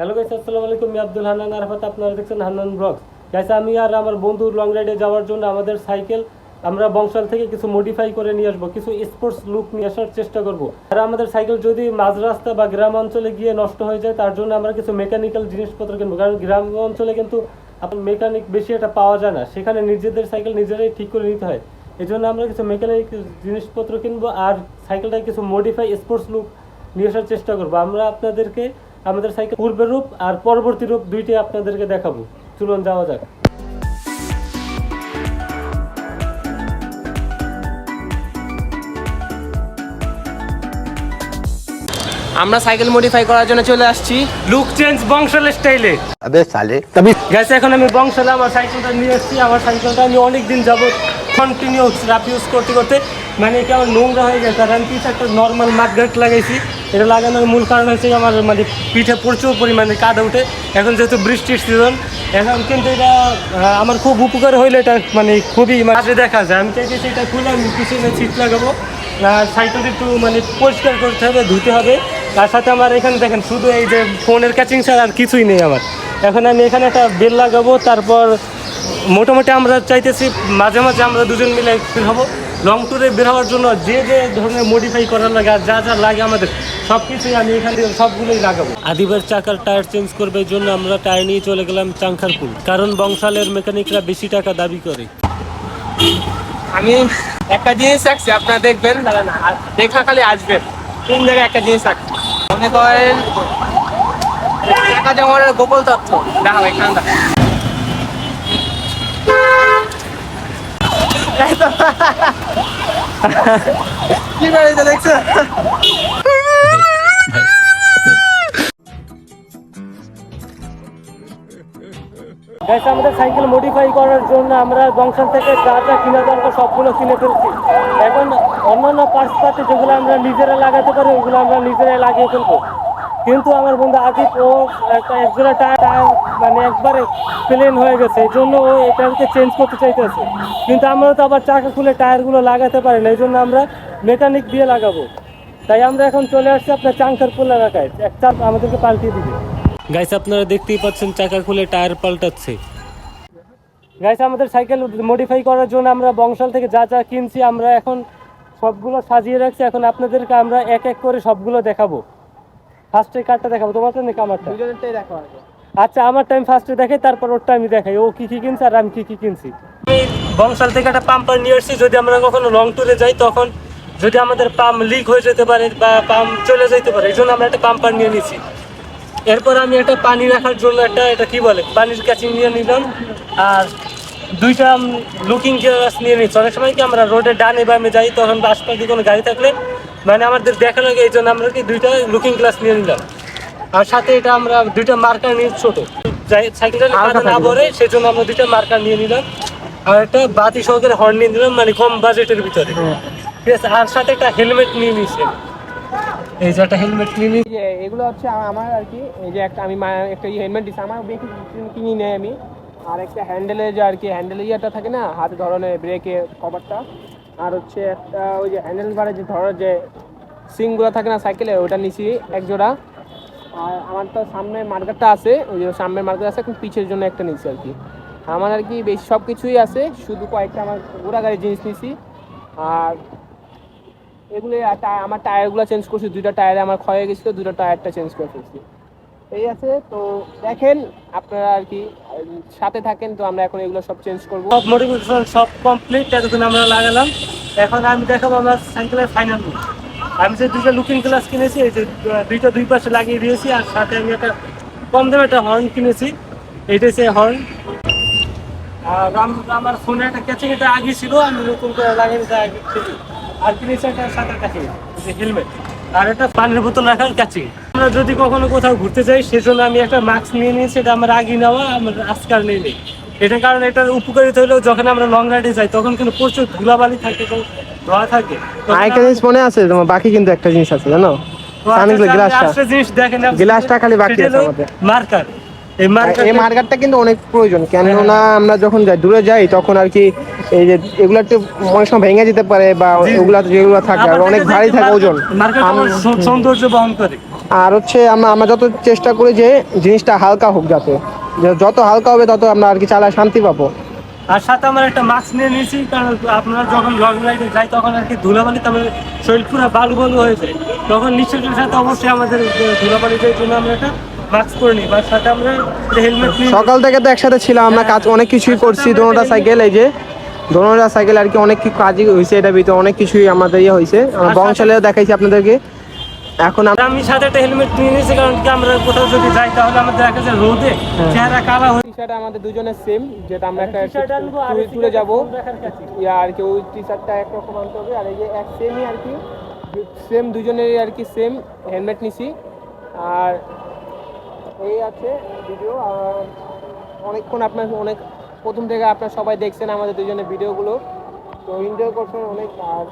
Hello guys আসসালামু আলাইকুম আমি আব্দুল হান্নান আরফাত আপনারা দেখছেন হান্নান ব্লগস গাইস আমি আর আমার বন্ধু লং রাইডে যাওয়ার জন্য আমাদের সাইকেল আমরা বংশাল থেকে কিছু মডিফাই করে নিয়ে আসব, কিছু স্পোর্টস লুক নিয়ে আসার চেষ্টা করব। আর আমাদের সাইকেল যদি মাঝ রাস্তা বা গ্রাম অঞ্চলে গিয়ে নষ্ট হয়ে যায়, তার জন্য আমরা কিছু মেকানিক্যাল জিনিসপত্র কিনবো। কারণ গ্রাম অঞ্চলে কিন্তু আপনার মেকানিক বেশি এটা পাওয়া যায় না। সেখানে নিজেদের সাইকেল নিজেরাই ঠিক করে নিতে হয়। এই জন্য আমরা কিছু মেকানিক জিনিসপত্র কিনবো আর সাইকেলটা কিছু মডিফাই স্পোর্টস লুক নিয়ে আসার চেষ্টা করব। আমরা আপনাদেরকে আমাদের সাইকেল পূর্বের রূপ আর পরবর্তী রূপ দুইটি আপনাদেরকে দেখাবো। চলুন যাওয়া যাক। আমরা সাইকেল মডিফাই করার জন্য চলে আসছি লুক চেঞ্জ বংশাল স্টাইলে। আবে সালে তবে গাইস এখন আমি বংশাল আমার সাইকেলটা নিয়ে এসেছি। আমার সাইকেলটা আমি অনেক দিন যাব কন্টিনিউ রাফ ইউজ করতে করতে মানে কেমন আমার নোংরা হয়ে গেছে। আর আমি কিছু একটা নর্মাল মাঠ লাগাইছি। এটা লাগানোর মূল কারণ হচ্ছে আমার মানে পিঠে প্রচুর পরিমাণে কাদা উঠে। এখন যেহেতু বৃষ্টির সিজন এখন কিন্তু এটা আমার খুব উপকার হইলে এটা মানে খুবই মাঝে দেখা যায়। আমি চাইছি এটা খুলে আমি পিছনে ছিট লাগাবো। আর সাইকেলটা একটু মানে পরিষ্কার করতে হবে, ধুতে হবে। তার সাথে আমার এখানে দেখেন, শুধু এই যে ফোনের ক্যাচিং ছাড়া আর কিছুই নেই আমার। এখন আমি এখানে একটা বেল লাগাবো, তারপর মোটামুটি আমরা চাইতেছি মাঝে মাঝে আমরা দুজন মিলে হব লং ট্যুরে বের হওয়ার জন্য যে যে ধরনের মডিফাই করার লাগে আর যা যা লাগে আমাদের সব কিছুই আমি এখান থেকে সবগুলোই লাগাবো। আদিবার চাকার টায়ার চেঞ্জ করবে এই জন্য আমরা টায়ার নিয়ে চলে গেলাম চাংখারপুল কারণ বংশালের মেকানিকরা বেশি টাকা দাবি করে। আমি একটা জিনিস রাখছি আপনারা দেখবেন দেখা খালি আসবেন কোন জায়গায় একটা জিনিস রাখছি মনে করেন টাকা জমানোর গোপন তথ্য দাঁড়াও এখানে এই তো। কি দেখছ গাইস আমাদের সাইকেল মডিফাই করার জন্য আমরা বংশাল থেকে যা যা কিনা দরকার সবগুলো কিনে ফেলছি এখন অন্যান্য পার্টস পাতি যেগুলো আমরা নিজেরা লাগাতে পারি, ওগুলো আমরা নিজেরাই লাগিয়ে ফেলব কিন্তু আমার বন্ধু আদিত ও একটা একজোড়া টায়ার মানে একবারে প্লেন হয়ে গেছে। এই জন্য ও এটাকে চেঞ্জ করতে চাইতেছে। কিন্তু আমরা তো আবার চাকা খুলে টায়ারগুলো লাগাতে পারি না এই জন্য আমরা মেকানিক দিয়ে লাগাবো। তাই আমরা এখন চলে আসছি আপনার চাংখারপুল এলাকায়। এক চাপ আমাদেরকে পাল্টিয়ে দিবে। গাইস আপনারা দেখতেই পাচ্ছেন চাকা খুলে টায়ার পাল্টাচ্ছে। গাইস আমাদের সাইকেল মডিফাই করার জন্য আমরা বংশাল থেকে যা যা কিনছি আমরা এখন সবগুলো সাজিয়ে রাখছি। এখন আপনাদেরকে আমরা এক এক করে সবগুলো দেখাবো। ফার্স্টে কারটা দেখাবো। তোমার তো নাকি আমারটা? দুজনেরটাই দেখো আচ্ছা আমার টাইম ফার্স্টে দেখাই তারপর ওরটা আমি দেখাই। ও কি কি কিনছে আর আমি কি কি কিনছি? আমি বংশাল থেকে একটা পাম্পার নিয়ে আসছি যদি আমরা কখনো লং ট্যুরে যাই তখন যদি আমাদের পাম্প লিক হয়ে যেতে পারে বা পাম্প চলে যেতে পারে এই জন্য আমরা একটা পাম্পার নিয়ে নিছি। এরপর আমি একটা পানি রাখার জন্য একটা এটা কি বলে? পানির ক্যাচিং নিয়ে নিলাম। আর দুইটা লুকিং গ্লাস নিয়ে নিচ্ছি। অনেক সময় কি আমরা রোডে ডানে বামে যাই তখন আশপাশে কোনো গাড়ি থাকলে মানে আমাদের দেখা লাগে এই জন্য আমরা কি দুইটা লুকিং গ্লাস নিয়ে নিলাম। আর সাথে এটা আমরা দুইটা মার্কার নিয়ে ছোট। যাই সাইকেলটা না। ভরে সেই জন্য আমরা দুইটা মার্কার নিয়ে নিলাম। আর একটা বাতি সহকারে হর্ন নিয়ে নিলাম মানে কম বাজেটের ভিতরে। ঠিক আছে আর সাথে একটা হেলমেট নিয়ে নিয়েছি। এই যে একটা হেলমেট নিয়ে নিয়েছি এগুলো হচ্ছে আমার আর কি এই যে একটা আমি একটা হেলমেট দিচ্ছি আমার বেশি কিনি নেই আমি। আর একটা হ্যান্ডেলে যে আর কি হ্যান্ডেল ইয়েটা থাকে না হাতে ধরনের ব্রেকে কভারটা আর হচ্ছে একটা ওই যে হ্যান্ডেল বারে যে ধরো যে সিংগুলো থাকে না সাইকেলে ওটা নিছি এক জোড়া। আর আমার তো সামনে মার্কেটটা আছে, ওই যে সামনের মার্কেট আছে, এখন পিছের জন্য একটা নিচ্ছি আর কি। আমার আর কি বেশি সব কিছুই আছে, শুধু কয়েকটা আমার ঘোড়া গাড়ির জিনিস নিছি। আর এগুলো আমার টায়ারগুলো চেঞ্জ করছি, দুইটা টায়ারে আমার ক্ষয় গেছিল দুটো টায়ারটা চেঞ্জ করে ফেলছি। এই আছে। তো দেখেন আপনারা আর কি সাথে থাকেন, তো আমরা এখন এগুলো সব চেঞ্জ করব। সব মডিফিকেশন সব কমপ্লিট এতদিন আমরা লাগালাম। এখন আমি দেখাবো আমার সাইকেলের ফাইনাল আমি যে দুইটা লুকিং গ্লাস কিনেছি, এই যে দুইটা দুই পাশে লাগিয়ে দিয়েছি, আর সাথে আমি একটা কম দামে একটা হর্ন কিনেছি। এইটা হচ্ছে হর্ন আর আমার ফোনে একটা ক্যাচিং এটা আগে ছিল, আমি নতুন করে লাগিয়ে নিতে আগে আর কিনেছি একটা সাথে ক্যাচিং যে হেলমেট আর একটা পানির বোতল রাখার ক্যাচিং আমরা যদি কখনো কোথাও ঘুরতে যাই সেজন্য আমি একটা মাস্ক নিয়ে নিয়েছি এটা আমার আগে নেওয়া আমার আজকাল নেই নেই। এটা কারণ এটার উপকারিতা হলো যখন আমরা লং রাইডে যাই তখন কিন্তু প্রচুর ধুলাবালি থাকে ধোয়া থাকে। আরেকটা জিনিস মনে আছে তোমার বাকি কিন্তু একটা জিনিস আছে জানো? তো সানগ্লাস আপনি গ্লাসটা জিনিস দেখেন গ্লাসটা খালি বাকি আছে আমাদের। মার্কার এই মার্কারটা কিন্তু অনেক প্রয়োজন কেননা আমরা যখন যাই দূরে যাই তখন আর কি এই যে এগুলো একটু অনেক সময় ভেঙে যেতে পারে বা যেগুলো থাকে আর অনেক ভারী থাকে ওজন। মার্কার সৌন্দর্য বহন করে। আর হচ্ছে আমরা আমরা যত চেষ্টা করি যে জিনিসটা হালকা হোক যাতে। যত হালকা হবে তত আমরা আর কি চালায় শান্তি পাবো। আর সাথে আমার একটা মাস্ক নিয়ে নিয়েছি কারণ আপনারা যখন লং রাইডে যাই তখন আর কি ধুলাবালি তারপরে শরীর পুরো বালু বালু হয়ে যায়। তখন নিশ্চয়ই সাথে অবশ্যই আমাদের ধুলাবালি যাই জন্য আমরা একটা সকাল থেকে তো একসাথে ছিলাম আমরা কাজ অনেক কিছুই করছি দোনোটা সাইকেল এই যে। দোনোটা সাইকেল আর কি অনেক কিছু কাজই হয়েছে এটা ভিতরে অনেক কিছুই আমাদের ইয়ে হয়েছে আমরা বংশালেও দেখাইছি আপনাদেরকে। এখন আমরা আমি সাথে একটা হেলমেট নিয়ে নিয়েছি কারণ কি আমরা কোথাও যদি যাই তাহলে আমাদের দেখা যায় রোদে চেহারা কালা হয়ে টি শার্ট আমাদের দুজনের সেম যেটা আমরা একটা টি-শার্ট আনব আর ট্যুরে এই ট্যুরে যাব। আর কি ওই টি শার্টটা একরকম আনতে হবে আর এই যে এক সেমই আর কি সেম দুজনেরই আর কি সেম হেলমেট নিছি। আর এই আছে ভিডিও আর অনেকক্ষণ আপনার অনেক প্রথম থেকে আপনার সবাই দেখছেন আমাদের দুজনের ভিডিওগুলো তো এনজয় করছেন অনেক আর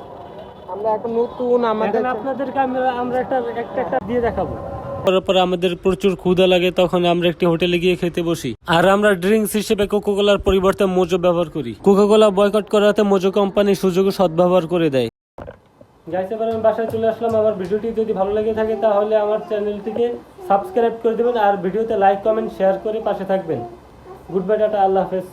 আমরা এখন নতুন আমাদের আপনাদেরকে আমরা আমরা একটা একটা একটা দিয়ে দেখাবো। পরে আমাদের প্রচুর ক্ষুধা লাগে তখন আমরা একটি হোটেলে গিয়ে খেতে বসি। আর আমরা ড্রিঙ্কস হিসেবে কোকো কোলার পরিবর্তে মোজো ব্যবহার করি। কোকো কোলা বয়কট করাতে মোজো কোম্পানি সুযোগ সদ্ব্যবহার করে দেয়। গাইস এবার আমি বাসায় চলে আসলাম। আমার ভিডিওটি যদি ভালো লেগে থাকে তাহলে আমার চ্যানেলটিকে সাবস্ক্রাইব করে দেবেন আর ভিডিওতে লাইক কমেন্ট শেয়ার করে পাশে থাকবেন। গুড বাই টাটা আল্লাহ হাফেজ।